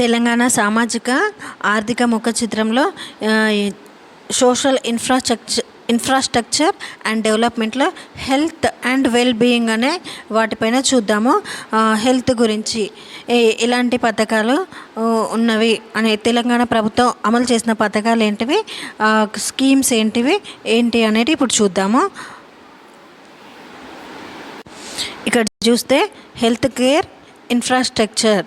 తెలంగాణ సామాజిక ఆర్థిక ముఖ చిత్రంలో సోషల్ ఇన్ఫ్రాస్ట్రక్చర్ ఇన్ఫ్రాస్ట్రక్చర్ అండ్ డెవలప్మెంట్లో హెల్త్ అండ్ వెల్ బీయింగ్ అనే వాటిపైన చూద్దాము. హెల్త్ గురించి ఎలాంటి పథకాలు ఉన్నవి అనే తెలంగాణ ప్రభుత్వం అమలు చేసిన పథకాలు ఏంటివి స్కీమ్స్ ఏంటివి ఏంటి అనేది ఇప్పుడు చూద్దాము. ఇక్కడ చూస్తే హెల్త్ కేర్ ఇన్ఫ్రాస్ట్రక్చర్.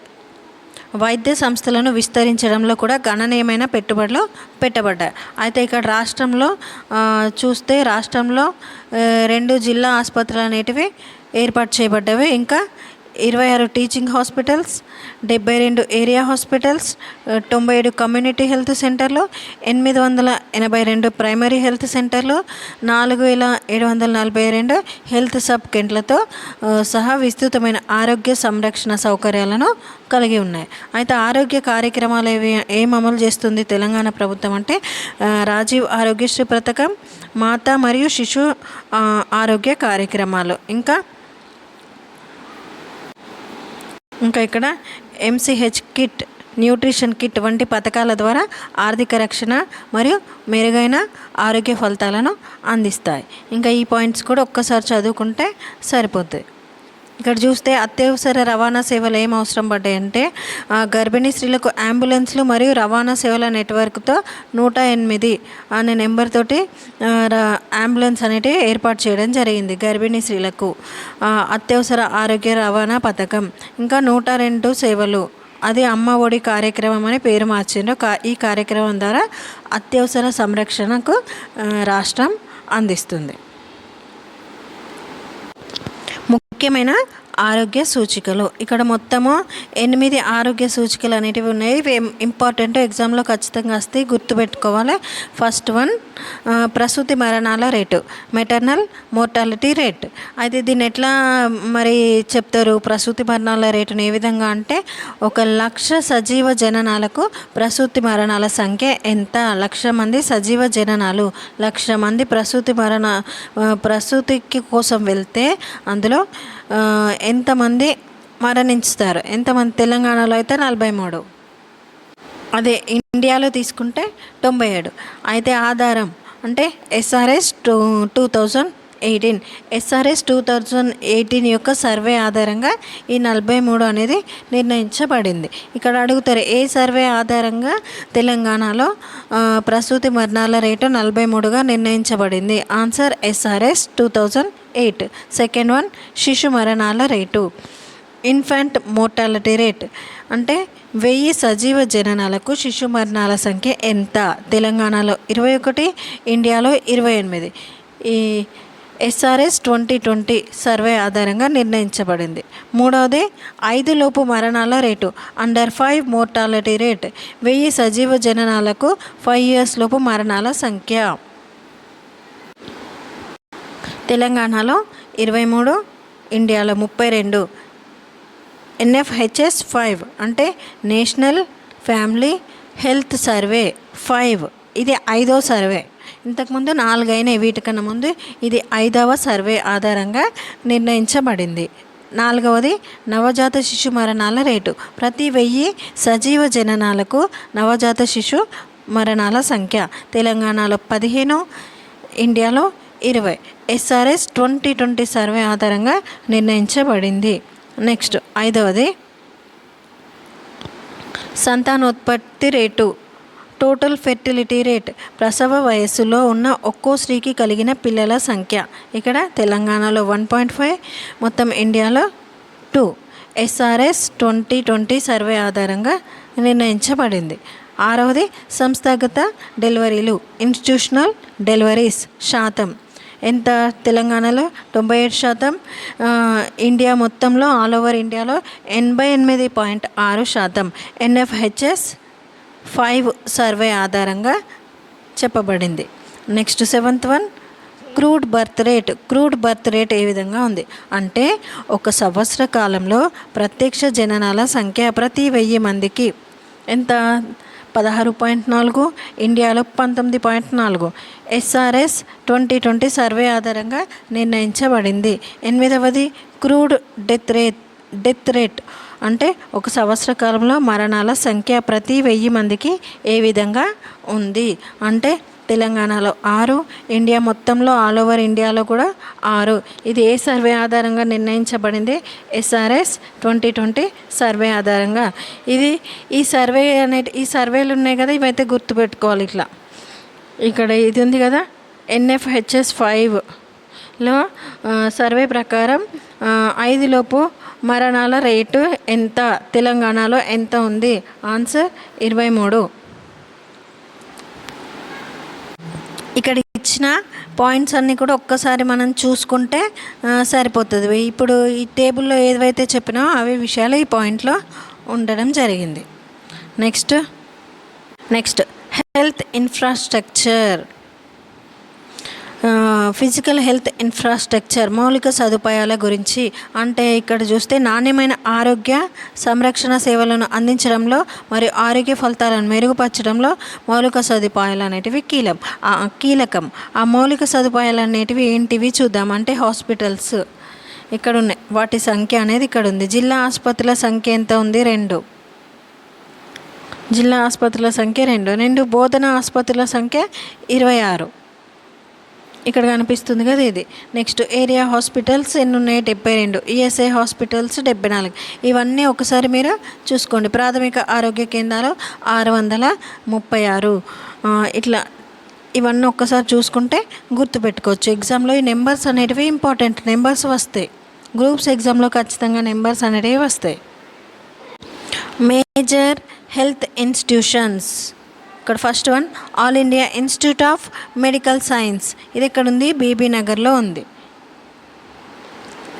వైద్య సంస్థలను విస్తరించడంలో కూడా గణనీయమైన పెట్టుబడులు పెట్టబడ్డాయి. అయితే ఇక్కడ రాష్ట్రంలో చూస్తే రాష్ట్రంలో రెండు జిల్లా ఆసుపత్రులు అనేటివి ఏర్పాటు చేయబడ్డవి ఇంకా ఇరవై ఆరు టీచింగ్ హాస్పిటల్స్ డెబ్బై రెండు ఏరియా హాస్పిటల్స్ తొంభై ఏడు కమ్యూనిటీ హెల్త్ సెంటర్లు ఎనిమిది వందల ఎనభై రెండు ప్రైమరీ హెల్త్ సెంటర్లు నాలుగు వేల ఏడు వందల నలభై రెండు హెల్త్ సబ్ కెంట్లతో సహా విస్తృతమైన ఆరోగ్య సంరక్షణ సౌకర్యాలను కలిగి ఉన్నాయి. అయితే ఆరోగ్య కార్యక్రమాలు ఏవి ఏం అమలు చేస్తుంది తెలంగాణ ప్రభుత్వం అంటే రాజీవ్ ఆరోగ్యశ్రీ పథకం మాత మరియు శిశు ఆరోగ్య కార్యక్రమాలు. ఇంకా ఇంకా ఇక్కడ ఎంసీహెచ్ కిట్ న్యూట్రిషన్ కిట్ వంటి పథకాల ద్వారా ఆర్థిక రక్షణ మరియు మెరుగైన ఆరోగ్య ఫలితాలను అందిస్తాయి. ఇంకా ఈ పాయింట్స్ కూడా ఒక్కసారి చదువుకుంటే సరిపోతుంది ఇక్కడ చూస్తే అత్యవసర రవాణా సేవలు ఏం అవసరం పడ్డాయంటే గర్భిణీ స్త్రీలకు అంబులెన్స్లు మరియు రవాణా సేవల నెట్వర్క్తో నూట ఎనిమిది అనే నెంబర్ తోటి అంబులెన్స్ అనేటివి ఏర్పాటు చేయడం జరిగింది గర్భిణీ స్త్రీలకు. అత్యవసర ఆరోగ్య రవాణా పథకం. ఇంకా నూట రెండు సేవలు. అది అమ్మ ఒడి కార్యక్రమం అని పేరు మార్చిండ్రు. కా- ఈ కార్యక్రమం ద్వారా అత్యవసర సంరక్షణకు రాష్ట్రం అందిస్తుంది. ముఖ్యమైన ఆరోగ్య సూచికలు. ఇక్కడ మొత్తము ఎనిమిది ఆరోగ్య సూచికలు అనేటివి ఉన్నాయి. ఇవి ఇంపార్టెంట్ ఎగ్జామ్లో ఖచ్చితంగా వస్తాయి గుర్తుపెట్టుకోవాలి. ఫస్ట్ వన్ ప్రసూతి మరణాల రేటు మెటర్నల్ మోర్టాలిటీ రేట్ అయితే దీన్ని ఎట్లా మరి చెప్తారు? ప్రసూతి మరణాల రేటును ఏ విధంగా అంటే ఒక లక్ష సజీవ జననాలకు ప్రసూతి మరణాల సంఖ్య ఎంత? లక్ష మంది సజీవ జననాలు లక్ష మంది ప్రసూతి మరణ ప్రసూతికి కోసం వెళ్తే అందులో ఎంతమంది మరణించుతారు? ఎంతమంది? తెలంగాణలో అయితే నలభై మూడు. అదే ఇండియాలో తీసుకుంటే తొంభై ఏడు. అయితే ఆధారం అంటే SRS two two thousand eighteen. SRS two thousand eighteen యొక్క సర్వే ఆధారంగా ఈ నలభై మూడు అనేది నిర్ణయించబడింది. ఇక్కడ అడుగుతారు ఏ సర్వే ఆధారంగా తెలంగాణలో ప్రసూతి మరణాల రేటు నలభై మూడుగా నిర్ణయించబడింది? Answer SRS two thousand eight second one శిశు మరణాల రేటు. ఇన్ఫాంట్ మోర్టాలిటీ రేట్ అంటే వెయ్యి సజీవ జననాలకు శిశు మరణాల సంఖ్య ఎంత? తెలంగాణలో ఇరవై ఒకటి ఇండియాలో ఇరవై ఎనిమిది. ఈ ఎస్ఆర్ఎస్ ట్వంటీ ట్వంటీ సర్వే ఆధారంగా నిర్ణయించబడింది. మూడవది ఐదు లోపు మరణాల rate under five mortality rate వెయ్యి సజీవ జననాలకు ఫైవ్ ఇయర్స్ లోపు మరణాల సంఖ్య. తెలంగాణలో ఇరవై మూడు ఇండియాలో ముప్పై రెండు ఎన్ఎఫ్హెచ్ఎస్ ఫైవ్ అంటే national family health survey five ఇది ఐదో సర్వే. ఇంతకుముందు నాలుగైనవి వీటికన్నా ముందు ఇది ఐదవ సర్వే ఆధారంగా నిర్ణయించబడింది. నాలుగవది నవజాత శిశు మరణాల రేటు. ప్రతి వెయ్యి సజీవ జననాలకు నవజాత శిశు మరణాల సంఖ్య. తెలంగాణలో పదిహేను ఇండియాలో ఇరవై. ఎస్ఆర్ఎస్ ట్వంటీ ట్వంటీ సర్వే ఆధారంగా నిర్ణయించబడింది. నెక్స్ట్ ఐదవది సంతానోత్పత్తి రేటు. టోటల్ ఫెర్టిలిటీ రేట్ ప్రసవ వయస్సులో ఉన్న ఒక్కో స్త్రీకి కలిగిన పిల్లల సంఖ్య. ఇక్కడ తెలంగాణలో వన్ పాయింట్ ఫైవ్ మొత్తం ఇండియాలో two. SRS twenty twenty survey ఆధారంగా నిర్ణయించబడింది. ఆరవది సంస్థాగత డెలివరీలు ఇన్స్టిట్యూషనల్ డెలివరీస్ శాతం. ఎంత? తెలంగాణలో తొంభై ఏడు శాతం. ఇండియా మొత్తంలో ఆల్ ఓవర్ ఇండియాలో ఎనభై ఎనిమిది పాయింట్ ఆరు శాతం. ఎన్ఎఫ్హెచ్ఎస్ ఫైవ్ సర్వే ఆధారంగా చెప్పబడింది. Next seventh one crude birth rate. Crude birth rate ఏ విధంగా ఉంది? అంటే ఒక సంవత్సర కాలంలో ప్రత్యక్ష జననాల సంఖ్య ప్రతి వెయ్యి మందికి ఎంత? పదహారు పాయింట్ నాలుగు ఇండియాలో పంతొమ్మిది పాయింట్ నాలుగు. ఎస్ఆర్ఎస్ ట్వంటీ ట్వంటీ సర్వే ఆధారంగా నిర్ణయించబడింది. ఎనిమిదవది crude death rate death rate. అంటే ఒక సంవత్సర కాలంలో మరణాల సంఖ్య ప్రతి వెయ్యి మందికి ఏ విధంగా ఉంది? అంటే తెలంగాణలో ఆరు ఇండియా మొత్తంలో ఆల్ ఓవర్ ఇండియాలో కూడా ఆరు. ఇది ఏ సర్వే ఆధారంగా నిర్ణయించబడింది? ఎస్ఆర్ఎస్ ట్వంటీ ట్వంటీ సర్వే ఆధారంగా. ఇది ఈ సర్వే అనే ఈ సర్వేలు ఉన్నాయి కదా ఇవైతే గుర్తుపెట్టుకోవాలి ఇట్లా. ఇక్కడ ఇది ఉంది కదా ఎన్ఎఫ్హెచ్ఎస్ ఫైవ్లో సర్వే ప్రకారం ఆ, ఐదులోపు మరణాల రేటు ఎంత? తెలంగాణలో ఎంత ఉంది? ఆన్సర్ ఇరవై మూడు ఇక్కడ ఇచ్చిన పాయింట్స్ అన్నీ కూడా ఒక్కసారి మనం చూసుకుంటే సరిపోతుంది. ఇప్పుడు ఈ టేబుల్లో ఏవైతే చెప్పినా అవే విషయాలు ఈ పాయింట్లో ఉండడం జరిగింది. Next next health infrastructure. Physical health infrastructure మౌలిక సదుపాయాల గురించి. అంటే ఇక్కడ చూస్తే నాణ్యమైన ఆరోగ్య సంరక్షణ సేవలను అందించడంలో మరియు ఆరోగ్య ఫలితాలను మెరుగుపరచడంలో మౌలిక సదుపాయాలు అనేటివి కీలం కీలకం. ఆ మౌలిక సదుపాయాలు అనేటివి ఏంటివి చూద్దాం. అంటే హాస్పిటల్స్ ఇక్కడ ఉన్నాయి. వాటి సంఖ్య అనేది ఇక్కడ ఉంది. జిల్లా ఆసుపత్రుల సంఖ్య ఎంత ఉంది? రెండు. జిల్లా ఆసుపత్రుల సంఖ్య రెండు. రెండు బోధన ఆసుపత్రుల సంఖ్య ఇరవై ఆరు. ఇక్కడ కనిపిస్తుంది కదా ఇది. నెక్స్ట్ ఏరియా హాస్పిటల్స్ ఎన్ని ఉన్నాయి డెబ్బై రెండు. ఈఎస్ఐ హాస్పిటల్స్ డెబ్బై నాలుగు. ఇవన్నీ ఒకసారి మీరు చూసుకోండి. ప్రాథమిక ఆరోగ్య కేంద్రాలు ఆరు వందల ముప్పై ఆరు. ఇట్లా ఇవన్నీ ఒక్కసారి చూసుకుంటే గుర్తుపెట్టుకోవచ్చు. ఎగ్జామ్లో ఈ నెంబర్స్ అనేటివి ఇంపార్టెంట్ నెంబర్స్ వస్తాయి. గ్రూప్స్ ఎగ్జామ్లో ఖచ్చితంగా నెంబర్స్ అనేటివి వస్తాయి. మేజర్ హెల్త్ ఇన్స్టిట్యూషన్స్ ఇక్కడ first one all India institute of medical science. ఇది ఎక్కడ ఉంది బీబీ నగర్లో ఉంది.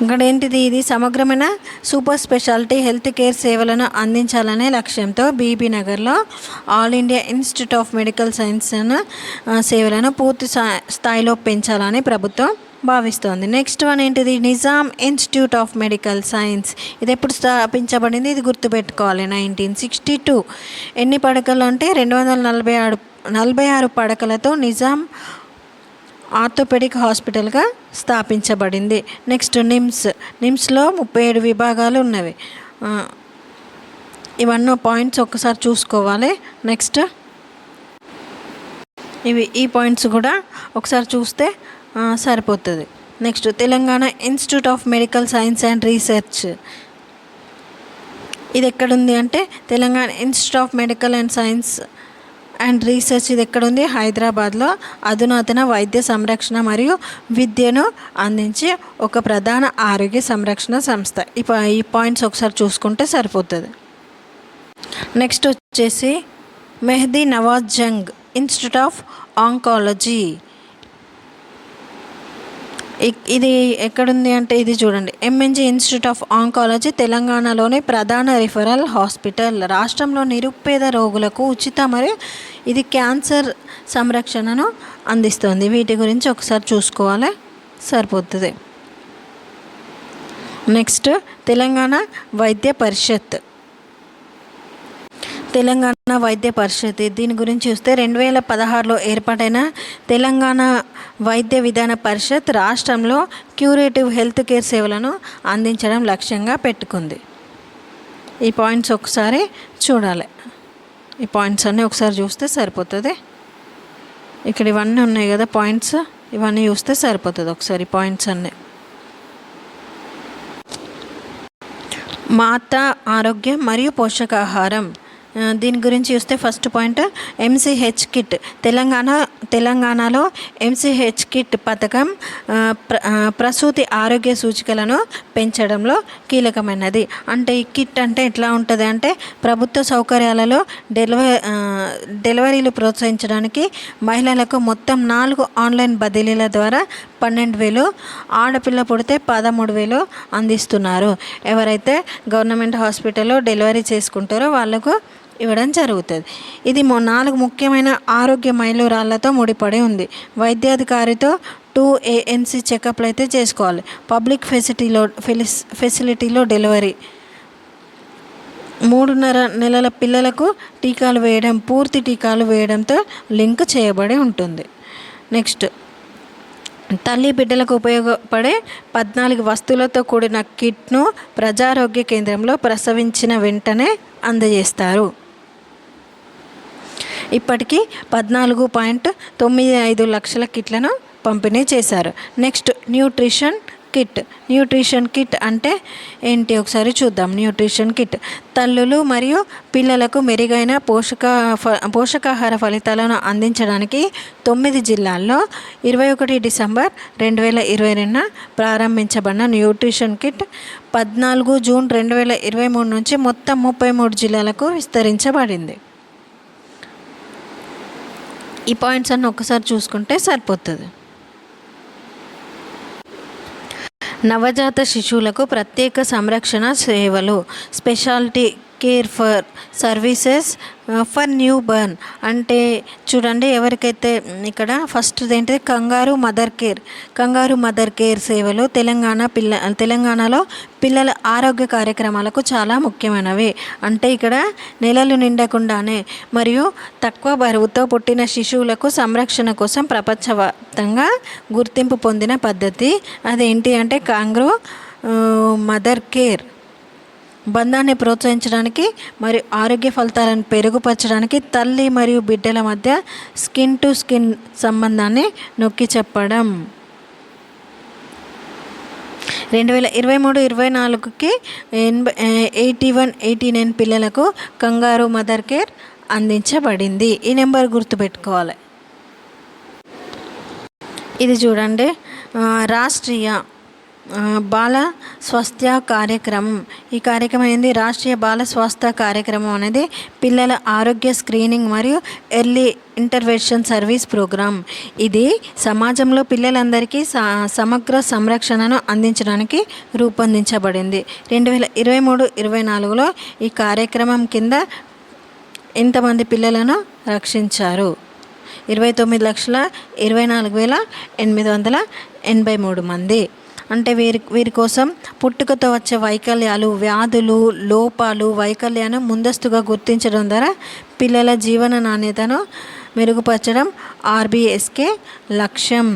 ఇక్కడ ఏంటిది ఇది? సమగ్రమైన సూపర్ స్పెషాలిటీ హెల్త్ కేర్ సేవలను అందించాలనే లక్ష్యంతో బీబీ నగర్లో all India institute of medical science సేవలను పూర్తి స్థాయిలో పెంచాలని ప్రభుత్వం భావిస్తోంది. నెక్స్ట్ వన్ ఏంటిది? Nizam institute of medical science. ఇది ఎప్పుడు స్థాపించబడింది? ఇది గుర్తుపెట్టుకోవాలి. నైన్టీన్ సిక్స్టీ టూ ఎన్ని పడకలు అంటే రెండు వందల నలభై ఆరు నలభై ఆరు పడకలతో నిజాం ఆర్థోపెడిక్ హాస్పిటల్గా స్థాపించబడింది. Next NIMS. నిమ్స్లో ముప్పై ఏడు విభాగాలు ఉన్నవి. ఇవన్నీ పాయింట్స్ ఒక్కసారి చూసుకోవాలి. నెక్స్ట్ ఇవి ఈ పాయింట్స్ కూడా ఒకసారి చూస్తే సరిపోతుంది. Next Telangana institute of medical science and research ఇది ఎక్కడుంది అంటే Telangana institute of medical and science and research ఇది ఎక్కడుంది హైదరాబాద్లో అధునాతన వైద్య సంరక్షణ మరియు విద్యను అందించే ఒక ప్రధాన ఆరోగ్య సంరక్షణ సంస్థ. ఈ ఈ పాయింట్స్ ఒకసారి చూసుకుంటే సరిపోతుంది. నెక్స్ట్ వచ్చేసి Mehdi Nawaz Jung institute of oncology ఇది ఎక్కడుంది అంటే ఇది చూడండి. ఎంఎన్జీ ఇన్స్టిట్యూట్ ఆఫ్ ఆంకాలజీ తెలంగాణలోని ప్రధాన రిఫరల్ హాస్పిటల్. రాష్ట్రంలో నిరుపేద రోగులకు ఉచిత మరియు ఇది క్యాన్సర్ సంరక్షణను అందిస్తుంది. వీటి గురించి ఒకసారి చూసుకోవాలి. సరిపోతుంది. నెక్స్ట్ తెలంగాణ వైద్య పరిషత్. తెలంగాణ వైద్య పరిషత్. దీని గురించి చూస్తే రెండు వేల పదహారులో ఏర్పాటైన తెలంగాణ వైద్య విధాన పరిషత్ రాష్ట్రంలో క్యూరేటివ్ హెల్త్ కేర్ సేవలను అందించడం లక్ష్యంగా పెట్టుకుంది. ఈ పాయింట్స్ ఒకసారి చూడాలి. ఈ పాయింట్స్ అన్నీ ఒకసారి చూస్తే సరిపోతుంది. ఇక్కడ ఇవన్నీ ఉన్నాయి కదా పాయింట్స్. ఇవన్నీ చూస్తే సరిపోతుంది ఒకసారి పాయింట్స్ అన్నీ. మాత ఆరోగ్యం మరియు పోషకాహారం. దీని గురించి చూస్తే first point MCH kit. Telangana తెలంగాణలో ఎంసీహెచ్ కిట్ పథకం ప్ర ప్రసూతి ఆరోగ్య సూచికలను పెంచడంలో కీలకమైనది. అంటే ఈ కిట్ అంటే ఎట్లా ఉంటుంది అంటే ప్రభుత్వ సౌకర్యాలలో డెలివరీ డెలివరీలు ప్రోత్సహించడానికి మహిళలకు మొత్తం నాలుగు ఆన్లైన్ బదిలీల ద్వారా పన్నెండు వేలు ఆడపిల్ల పుడితే పదమూడు వేలు అందిస్తున్నారు. ఎవరైతే గవర్నమెంట్ హాస్పిటల్లో డెలివరీ చేసుకుంటారో వాళ్ళకు ఇవ్వడం జరుగుతుంది. ఇది మొ నాలుగు ముఖ్యమైన ఆరోగ్య మైలురాళ్ళతో ముడిపడి ఉంది. వైద్యాధికారితో టూ ఏఎన్సీ చెకప్లు అయితే చేసుకోవాలి. పబ్లిక్ ఫెసిలిటీలో ఫెసిలిటీలో డెలివరీ. మూడున్నర నెలల పిల్లలకు టీకాలు వేయడం పూర్తి టీకాలు వేయడంతో లింక్ చేయబడి ఉంటుంది. నెక్స్ట్ తల్లి బిడ్డలకు ఉపయోగపడే పద్నాలుగు వస్తువులతో కూడిన కిట్ను ప్రజారోగ్య కేంద్రంలో ప్రసవించిన వెంటనే అందజేస్తారు. ఇప్పటికీ పద్నాలుగు పాయింట్ తొమ్మిది ఐదు లక్షల కిట్లను పంపిణీ చేశారు. Next nutrition kit. Nutrition kit అంటే ఏంటి? ఒకసారి చూద్దాం. Nutrition kit. తల్లులు మరియు పిల్లలకు మెరుగైన పోషక ఫ- పోషకాహార ఫలితాలను అందించడానికి తొమ్మిది జిల్లాల్లో ఇరవై ఒకటి డిసెంబర్ రెండు వేల ఇరవై రెండున ప్రారంభించబడిన న్యూట్రిషన్ కిట్ పద్నాలుగు జూన్ రెండు వేల ఇరవై మూడు నుంచి మొత్తం ముప్పై మూడు జిల్లాలకు విస్తరించబడింది. ఈ పాయింట్స్ అన్నీ ఒక్కసారి చూసుకుంటే సరిపోతుంది. నవజాత శిశువులకు ప్రత్యేక సంరక్షణ సేవలు speciality care for services for new born అంటే చూడండి ఎవరికైతే ఇక్కడ ఫస్ట్ ఏంటిది kangaroo mother care kangaroo mother care సేవలు తెలంగాణ పిల్ల తెలంగాణలో పిల్లల ఆరోగ్య కార్యక్రమాలకు చాలా ముఖ్యమైనవి. అంటే ఇక్కడ నెలలు నిండకుండానే మరియు తక్కువ బరువుతో పుట్టిన శిశువులకు సంరక్షణ కోసం ప్రపంచవ్యాప్తంగా గుర్తింపు పొందిన పద్ధతి. అదేంటి అంటే కాంగ్రో మదర్ కేర్ బంధాన్ని ప్రోత్సహించడానికి మరియు ఆరోగ్య ఫలితాలను పెరుగుపరచడానికి తల్లి మరియు బిడ్డల మధ్య స్కిన్ టు స్కిన్ సంబంధాన్ని నొక్కి చెప్పడం. రెండు వేల ఇరవై మూడు ఇరవై నాలుగుకి ఎనభై ఎయిటీ వన్ ఎయిటీ నైన్ పిల్లలకు కంగారు మదర్ కేర్ అందించబడింది. ఈ నెంబర్ గుర్తుపెట్టుకోవాలి. ఇది చూడండి. రాష్ట్రీయ బాల స్వాస్థ్య కార్యక్రమం. ఈ కార్యక్రమం ఏంది? రాష్ట్రీయ బాల స్వాస్థ్య కార్యక్రమం అనేది పిల్లల ఆరోగ్య స్క్రీనింగ్ మరియు ఎర్లీ ఇంటర్వెన్షన్ సర్వీస్ ప్రోగ్రామ్ ఇది సమాజంలో పిల్లలందరికీ స సమగ్ర సంరక్షణను అందించడానికి రూపొందించబడింది. రెండు వేల ఇరవై మూడు ఇరవై నాలుగులో ఈ కార్యక్రమం కింద ఇంతమంది పిల్లలను రక్షించారు? ఇరవై తొమ్మిది లక్షల ఇరవై నాలుగు వేల ఎనిమిది వందల ఎనభై మూడు మంది. అంటే వీరి వీరి కోసం పుట్టుకతో వచ్చే వైకల్యాలు వ్యాధులు లోపాలు వైకల్యాన్ని ముందస్తుగా గుర్తించడం ద్వారా పిల్లల జీవన నాణ్యతను మెరుగుపరచడం ఆర్బీఎస్కే లక్ష్యం.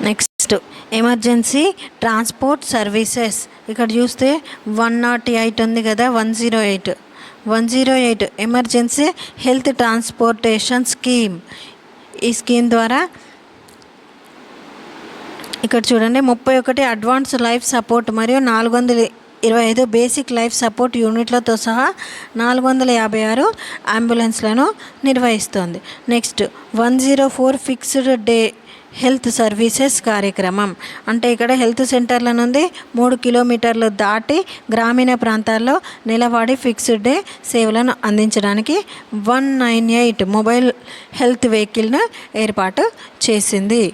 Next emergency transport services. ఇక్కడ చూస్తే వన్ నాట్ ఎయిట్ ఉంది కదా one zero eight. One zero eight emergency health transportation scheme. ఈ స్కీమ్ ద్వారా ఇక్కడ చూడండి ముప్పై ఒకటి అడ్వాన్స్ లైఫ్ సపోర్ట్ మరియు నాలుగు వందల ఇరవై ఐదు బేసిక్ లైఫ్ సపోర్ట్ యూనిట్లతో సహా నాలుగు వందల యాభై ఆరు అంబులెన్స్లను నిర్వహిస్తోంది. Next one zero four fixed day health services కార్యక్రమం. అంటే ఇక్కడ హెల్త్ సెంటర్ల నుండి మూడు కిలోమీటర్లు దాటి గ్రామీణ ప్రాంతాల్లో నిలబడి ఫిక్స్డ్ డే సేవలను అందించడానికి one nine eight mobile health వెహికల్ను ఏర్పాటు చేసింది.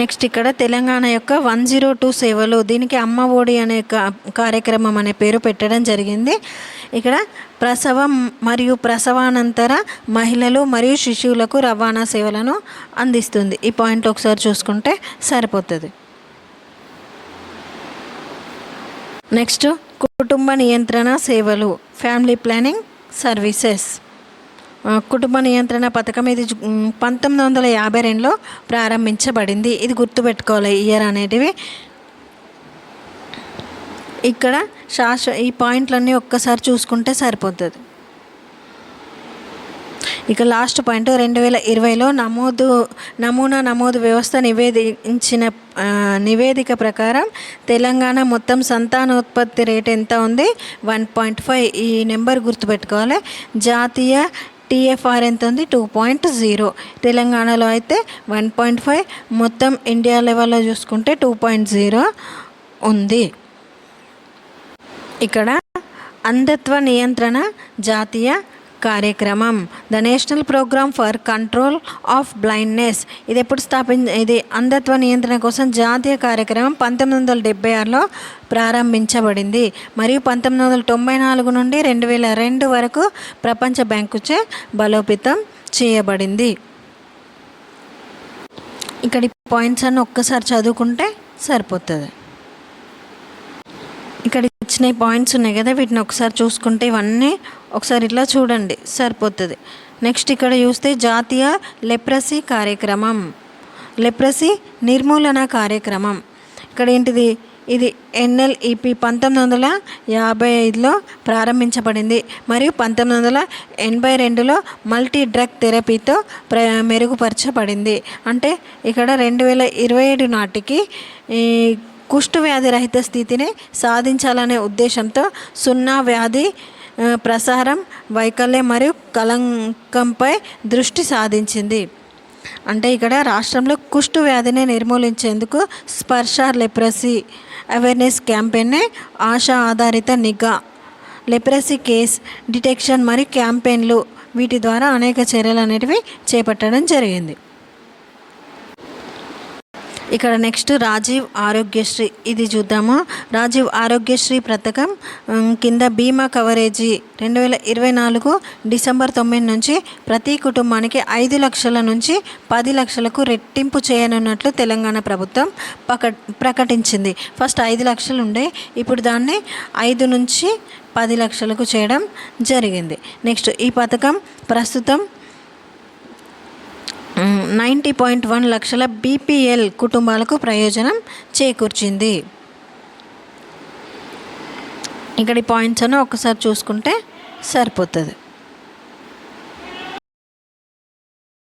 నెక్స్ట్ ఇక్కడ తెలంగాణ యొక్క వన్ జీరో టూ సేవలు దీనికి అమ్మ ఒడి అనే కార్యక్రమం అనే పేరు పెట్టడం జరిగింది. ఇక్కడ ప్రసవం మరియు ప్రసవానంతర మహిళలు మరియు శిశువులకు రవాణా సేవలను అందిస్తుంది. ఈ పాయింట్ ఒకసారి చూసుకుంటే సరిపోతుంది. నెక్స్ట్ కుటుంబ నియంత్రణ సేవలు ఫ్యామిలీ ప్లానింగ్ సర్వీసెస్ కుటుంబ నియంత్రణ పథకం ఇది పంతొమ్మిది వందల యాభై రెండులో ప్రారంభించబడింది. ఇది గుర్తుపెట్టుకోవాలి ఇయర్ అనేటివి. ఇక్కడ శాశ్వ ఈ పాయింట్లన్నీ ఒక్కసారి చూసుకుంటే సరిపోతుంది. ఇక లాస్ట్ పాయింట్ రెండు వేల ఇరవైలో నమోదు నమూనా నమోదు వ్యవస్థ నివేదించిన నివేదిక ప్రకారం తెలంగాణ మొత్తం సంతానోత్పత్తి రేట్ ఎంత ఉంది? One point five. ఈ నెంబర్ గుర్తుపెట్టుకోవాలి. జాతీయ టీఎఫ్ఆర్ ఎంత ఉంది టూ పాయింట్ జీరో. తెలంగాణలో అయితే వన్ పాయింట్ ఫైవ్. మొత్తం ఇండియా లెవెల్లో చూసుకుంటే టూ పాయింట్ జీరో ఉంది. ఇక్కడ అంధత్వ నియంత్రణ జాతీయ కార్యక్రమం. The national programme for control of blindness ఇది ఎప్పుడు స్థాపించ ఇది అంధత్వ నియంత్రణ కోసం జాతీయ కార్యక్రమం పంతొమ్మిది వందల డెబ్బై ఆరులో ప్రారంభించబడింది. మరియు పంతొమ్మిది వందల తొంభై నాలుగు నుండి రెండు వేల రెండు వరకు ప్రపంచ బ్యాంకుచే బలోపేతం చేయబడింది. ఇక్కడ పాయింట్స్ అన్ని ఒక్కసారి చదువుకుంటే సరిపోతుంది. ఇక్కడ ఇచ్చిన పాయింట్స్ ఉన్నాయి కదా వీటిని ఒకసారి చూసుకుంటే ఇవన్నీ ఒకసారి ఇట్లా చూడండి సరిపోతుంది. నెక్స్ట్ ఇక్కడ చూస్తే జాతీయ లెప్రసీ కార్యక్రమం. లెప్రసీ నిర్మూలన కార్యక్రమం. ఇక్కడ ఏంటిది? ఇది ఎన్ఎల్ఈపి పంతొమ్మిది వందల యాభై ఐదులో ప్రారంభించబడింది. మరియు పంతొమ్మిది వందల ఎనభై రెండులో మల్టీ డ్రగ్ థెరపీతో ప్ర మెరుగుపరచబడింది. అంటే ఇక్కడ రెండు వేల ఇరవై ఏడు నాటికి ఈ కుష్టు వ్యాధి రహిత స్థితిని సాధించాలనే ఉద్దేశంతో సున్నా వ్యాధి ప్రసారం వైకల్యం మరియు కలంకంపై దృష్టి సాధించింది. అంటే ఇక్కడ రాష్ట్రంలో కుష్టు వ్యాధిని నిర్మూలించేందుకు స్పర్శ లెప్రసీ అవేర్నెస్ క్యాంపెయిన్ని ఆశా ఆధారిత నిఘా లెప్రసీ కేస్ డిటెక్షన్ మరియు క్యాంపెయిన్లు వీటి ద్వారా అనేక చర్యలు అనేటివి చేపట్టడం జరిగింది. ఇక్కడ నెక్స్ట్ రాజీవ్ ఆరోగ్యశ్రీ. ఇది చూద్దాము. రాజీవ్ ఆరోగ్యశ్రీ పథకం కింద బీమా కవరేజీ రెండు వేల ఇరవై నాలుగు డిసెంబర్ తొమ్మిది నుంచి ప్రతి కుటుంబానికి ఐదు లక్షల నుంచి పది లక్షలకు రెట్టింపు చేయనున్నట్లు తెలంగాణ ప్రభుత్వం పక ప్రకటించింది. ఫస్ట్ ఐదు లక్షలు ఉండే ఇప్పుడు దాన్ని ఐదు నుంచి పది లక్షలకు చేయడం జరిగింది. నెక్స్ట్ ఈ పథకం ప్రస్తుతం నైంటీ పాయింట్ వన్ లక్షల బీపీఎల్ కుటుంబాలకు ప్రయోజనం చేకూర్చింది. ఇక్కడ ఈ పాయింట్స్ అని ఒకసారి చూసుకుంటే సరిపోతుంది.